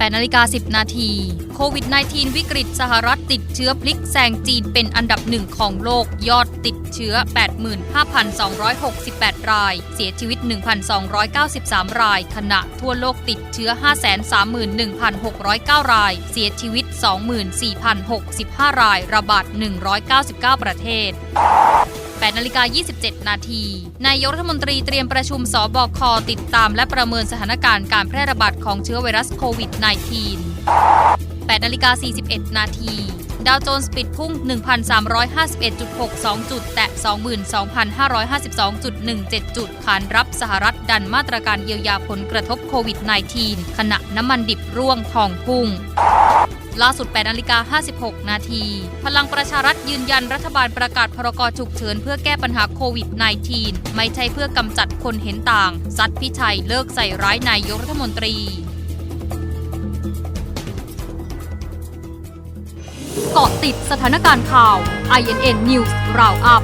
8นาฬิกา10 นาทีโควิด -19 วิกฤตสหรัฐติดเชื้อพลิกแซงจีนเป็นอันดับหนึ่งของโลกยอดติดเชื้อ 85,268 ราย เสียชีวิต 1,293 ราย ขณะทั่วโลกติดเชื้อ 531,609 ราย เสียชีวิต 24,065 ราย ระบาด 199 ประเทศ 8นาฬิกา27 นาที นายกรัฐมนตรีเตรียมประชุมสบคติดตามและประเมินสถานการณ์การแพร่ระบาดของเชื้อไวรัสโควิด -19 8นาฬิกา41 นาที ดาวโจนส์ปิดพุ่ง 1,351.62 จุด แตะ 22,552.17 จุดขานรับสหรัฐดันมาตรการเยียวยาผลกระทบโควิด -19 ขณะน้ำมันดิบร่วงทองพุ่ง ล่าสุด8นาฬิกา56 นาที พลังประชารัฐยืนยันรัฐบาลประกาศพรกฉุกเฉินเพื่อแก้ปัญหาโควิด -19 ไม่ใช่เพื่อกำจัดคนเห็นต่าง ซัดพิชัยเลิกใส่ร้ายนายกรัฐมนตรีเกาะติดสถานการณ์ข่าว INN News Roundup